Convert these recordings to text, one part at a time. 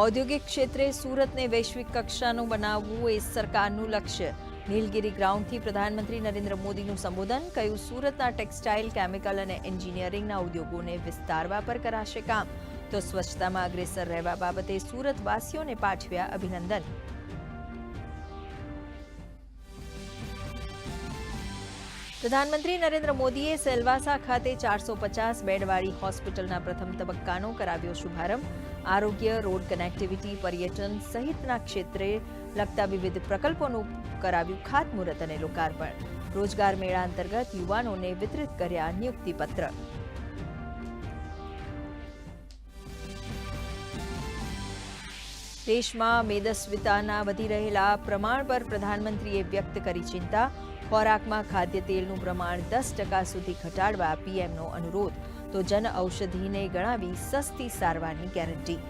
ઔદ્યોગિક ક્ષેત્રે સુરતને વૈશ્વિક કક્ષાનું બનાવવું એ સરકારનું લક્ષ્ય. નીલગીરી ગ્રાઉન્ડથી પ્રધાનમંત્રી નરેન્દ્ર મોદીનું સંબોધન કહ્યું, સુરતના ટેક્સટાઇલ, કેમિકલ અને એન્જિનિયરિંગના ઉદ્યોગોને વિસ્તારવા પર કરાશે કામ. તો સ્વચ્છતામાં અગ્રેસર રહેવા બાબતે સુરતવાસીઓને પાઠવ્યા અભિનંદન. પ્રધાનમંત્રી નરેન્દ્ર મોદીએ સેલવાસા ખાતે ચારસો પચાસ બેડવાળી હોસ્પિટલના પ્રથમ તબક્કાનો કરાવ્યો શુભારંભ. આરોગ્ય, રોડ કનેક્ટિવિટી, પર્યટન સહિતના ક્ષેત્રે લગતા વિવિધ પ્રકલ્પોનું કરાવ્યું ખાતમુહૂર્ત અને લોકાર્પણ. રોજગાર મેળા અંતર્ગત યુવાનોને વિતરિત કર્યા નિયુક્તિપત્ર. દેશમાં મેદસ્વિતાના વધી રહેલા પ્રમાણ પર પ્રધાનમંત્રીએ વ્યક્ત કરી ચિંતા. ખોરાકમાં ખાદ્ય તેલનું પ્રમાણ દસ ટકા સુધી ઘટાડવા પીએમનો અનુરોધ. તો જન ઔષધિને ગણાવી સસ્તી સારવારની ગેરંટી.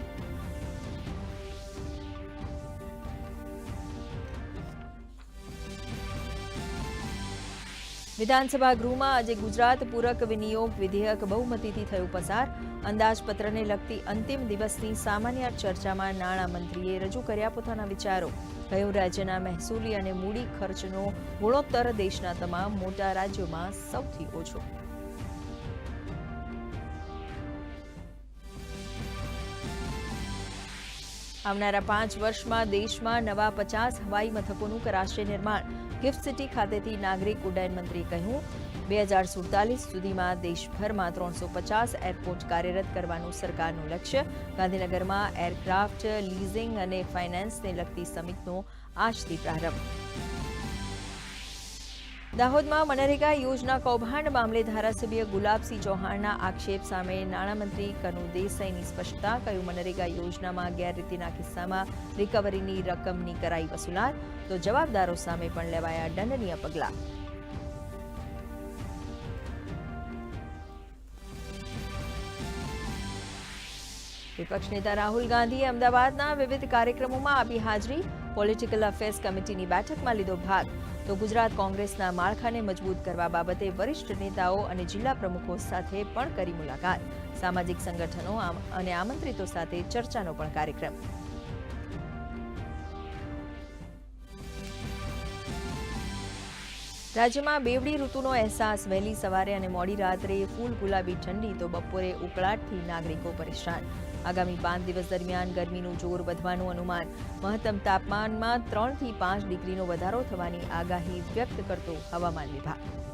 વિધાનસભા ગૃહમાં આજે ગુજરાત પૂરક વિનિયોગ વિધેયક બહુમતીથી થયું પસાર. અંદાજપત્રને લગતી અંતિમ દિવસની સામાન્ય ચર્ચામાં નાણામંત્રીએ રજૂ કર્યા પોતાના વિચારો. કહ્યું, રાજ્યના મહેસૂલી અને મૂડી ખર્ચનો ગુણોત્તર દેશના તમામ મોટા રાજ્યોમાં સૌથી ઓછો. આવનારા પાંચ વર્ષમાં દેશમાં નવા પચાસ હવાઈ મથકોનું કરાશે નિર્માણ. ગિફ્ટ સિટી ખાતેથી નાગરિક ઉડ્ડયન મંત્રીએ કહ્યું, બે હજાર સુડતાલીસ સુધીમાં દેશભરમાં ત્રણસો પચાસ એરપોર્ટ કાર્યરત કરવાનું સરકારનું લક્ષ્ય. ગાંધીનગરમાં એરક્રાફ્ટ, લીઝિંગ અને ફાઇનાન્સને લગતી સમિટનો આજથી પ્રારંભ. દાહોદમાં મનરેગા યોજના કૌભાંડ મામલે ધારાસભ્ય ગુલાબસિંહ ચૌહાણના આક્ષેપ સામે નાણામંત્રી કનુ દેસાઈની સ્પષ્ટતા કહ્યું, મનરેગા યોજનામાં ગેરરીતિના કિસ્સામાં રિકવરીની રકમની કરાઈ વસૂલાત, તો જવાબદારો સામે પણ લેવાયા દંડનીય પગલાં. વિપક્ષ નેતા રાહુલ ગાંધીએ અમદાવાદના વિવિધ કાર્યક્રમોમાં આપી હાજરી પોલિટિકલ અફેર્સ કમિટીની બેઠકમાં લીધો ભાગ. તો ગુજરાત કોંગ્રેસના માળખાને મજબૂત કરવા બાબતે વરિષ્ઠ નેતાઓ અને જિલ્લા પ્રમુખો સાથે પણ કરી મુલાકાત. સામાજિક સંગઠનો અને આમંત્રિતો સાથે ચર્ચાનો પણ કાર્યક્રમ. રાજ્યમાં બેવડી ઋતુનો અહેસાસ. વહેલી સવારે અને મોડી રાત્રે ફૂલ ગુલાબી ઠંડી, તો બપોરે ઉકળાટથી નાગરિકો પરેશાન. આગામી પાંચ દિવસ દરમિયાન ગરમીનું જોર વધવાનું અનુમાન. મહત્તમ તાપમાનમાં ત્રણથી પાંચ ડિગ્રીનો વધારો થવાની આગાહી વ્યક્ત કરતો હવામાન વિભાગ.